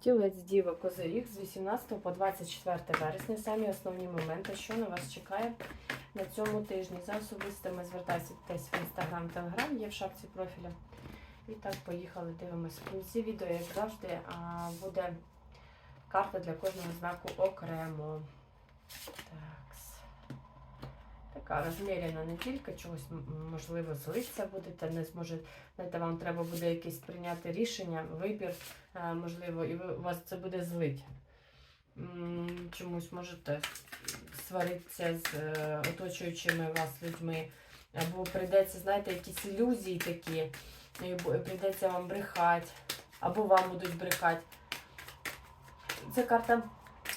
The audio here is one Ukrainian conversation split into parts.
Тілець Діва Козиріг з 18 по 24 вересня. Самі основні моменти, що на вас чекає на цьому тижні. За особистими звертайтесь в інстаграм, телеграм, є в шапці профіля. І так, поїхали, дивимося. В кінці відео, як завжди, буде карта для кожного знаку окремо. Такс. Така розміряна неділька, чогось можливо злиться будете, не зможе, знаєте, вам треба буде якесь прийняти рішення, вибір, е, можливо, і ви, вас це буде злить. Чомусь можете сваритися з е, оточуючими вас людьми, або прийдеться, знаєте, якісь ілюзії такі, і прийдеться вам брехати, або вам будуть брехати. Це карта,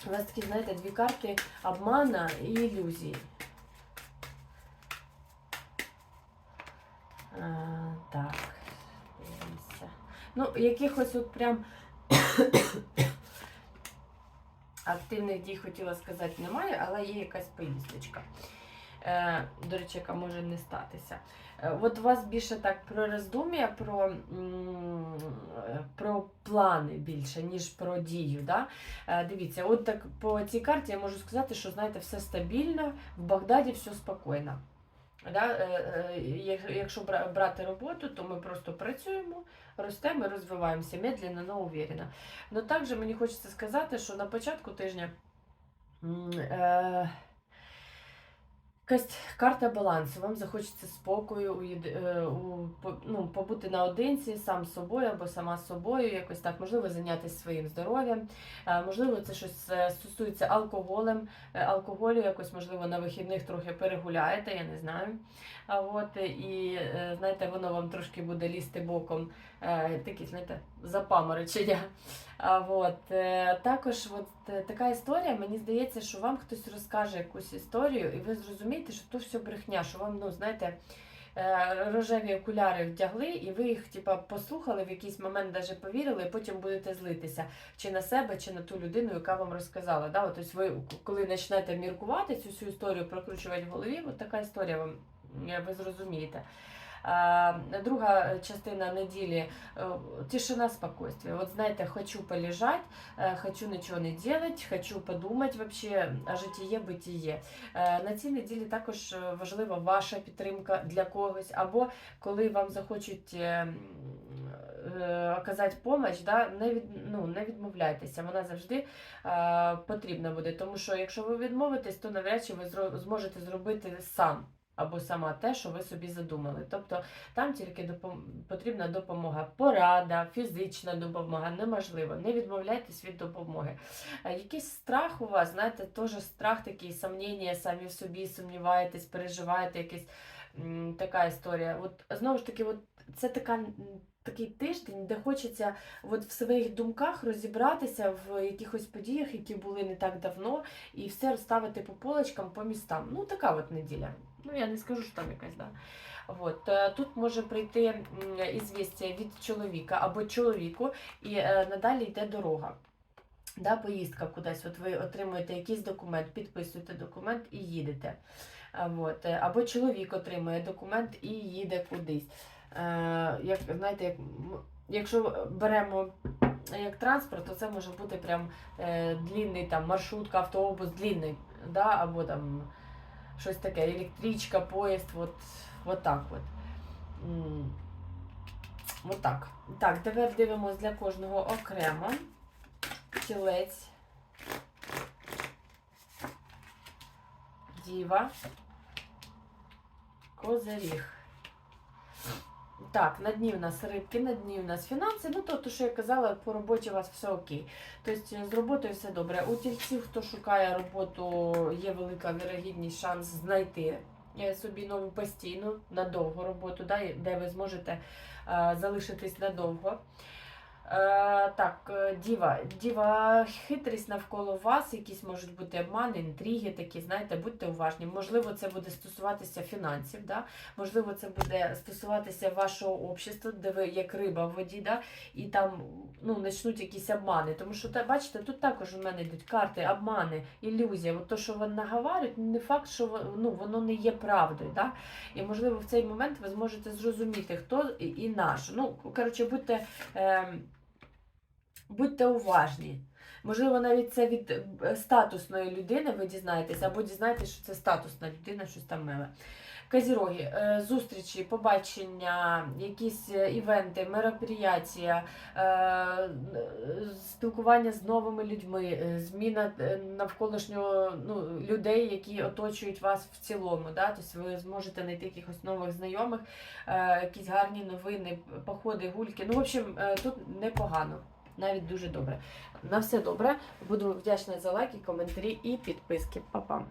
у вас такі, знаєте, дві карти обмана і ілюзії. Ну, якихось от прям активних дій хотіла сказати немає, але є якась поїздочка. Е, до речі, яка може не статися. Е, от у вас більше так про роздум'я, про, е, про плани більше, ніж про дію. Да? Дивіться, от так по цій карті я можу сказати, що знаєте, все стабільно, в Багдаді все спокійно. Да? Е, е, Якщо бра- брати роботу, то ми просто працюємо, ростемо і розвиваємося медленно, але уверенно. Но також мені хочеться сказати, що на початку тижня е, якась карта балансу. Вам захочеться спокою, уїд- е, у, ну, побути наодинці, сам з собою або сама з собою, якось так, можливо, зайнятися своїм здоров'ям. Е, Можливо, це щось е, стосується алкоголем, алкоголю, якось, можливо, на вихідних трохи перегуляєте, я не знаю. От, і знаєте, воно вам трошки буде лізти боком, такі, знаєте, запаморочення. От, також от, така історія, мені здається, що вам хтось розкаже якусь історію, і ви зрозумієте, що то все брехня, що вам, ну, знаєте, е, рожеві окуляри вдягли, і ви їх типа, послухали, в якийсь момент навіть повірили, і потім будете злитися чи на себе, чи на ту людину, яка вам розказала. Да? Ось ви, коли почнете міркувати цю всю історію, прокручувати в голові, от така історія вам ви зрозумієте. А, друга частина неділі е, тишина, спокойствие. Вот знаєте, хочу полежать, е, хочу нічого не делать, хочу подумати вообще о житіє, битіє. На цій неділі також важлива ваша підтримка для когось, або коли вам захочуть оказати допомогу, да, не, від, ну, не відмовляйтеся, вона завжди е, потрібна буде. Тому що якщо ви відмовитесь, то навряд чи ви зможете зробити сам. Або сама те, що ви собі задумали. Тобто там тільки допом... потрібна допомога, порада, фізична допомога, неможливо. Не відмовляйтесь від допомоги. Якийсь страх у вас, знаєте, теж страх такий, сумніння, самі в собі сумніваєтесь, переживаєте, якась така історія. От знову ж таки, от це така. Такий тиждень, де хочеться от в своїх думках розібратися в якихось подіях, які були не так давно, і все розставити по полочкам, по містам. Ну, така от неділя. Ну, я не скажу, що там якась, да. От. е, Тут може прийти ізвістя від чоловіка або чоловіку, і е, надалі йде дорога. Да, поїздка кудись. От ви отримуєте якийсь документ, підписуєте документ і їдете. От. е, Або чоловік отримує документ і їде кудись. Е, як, знаєте, як, якщо беремо як транспорт, то це може бути прям е, длінний там, маршрутка, автобус, длінний, да, або там щось таке, електричка, поїзд, от, от так от. От так. Так, тепер дивимось для кожного окремо. Тілець. Діва. Козиріг. Так, на дні в нас рибки, на дні в нас фінанси. Ну, то, то, що я казала, по роботі у вас все окей. Тобто з роботою все добре. У тільців, хто шукає роботу, є велика вірогідність шанс знайти е, собі нову постійну, надовго роботу, да, де ви зможете е, залишитись надовго. Е, так, е, діва, діва, хитрість навколо вас, якісь можуть бути обмани, інтриги такі, знаєте, будьте уважні. Можливо, це буде стосуватися фінансів, да? можливо, це буде стосуватися вашого общества, де ви як риба в воді, да? і там ну, почнуть якісь обмани. Тому що, бачите, тут також у мене йдуть карти, обмани, ілюзія. От то, що вони наговорюють, не факт, що ну, воно не є правдою. Да? І, можливо, в цей момент ви зможете зрозуміти, хто і наш. Ну, коротше, будьте. Е, будьте уважні. Можливо, навіть це від е, статусної людини ви дізнаєтесь, або дізнаєтесь, що це статусна людина, щось там миле. Казіроги, е, зустрічі, побачення, якісь е, івенти, мероприятия, е, спілкування з новими людьми, зміна навколишнього ну, людей, які оточують вас в цілому. Да? Тобто ви зможете знайти якихось нових знайомих, якісь гарні новини, походи, гульки. Ну, в общем, тут непогано. Навіть дуже добре. На все добре. Буду вдячна за лайки, коментарі і підписки. Па-па!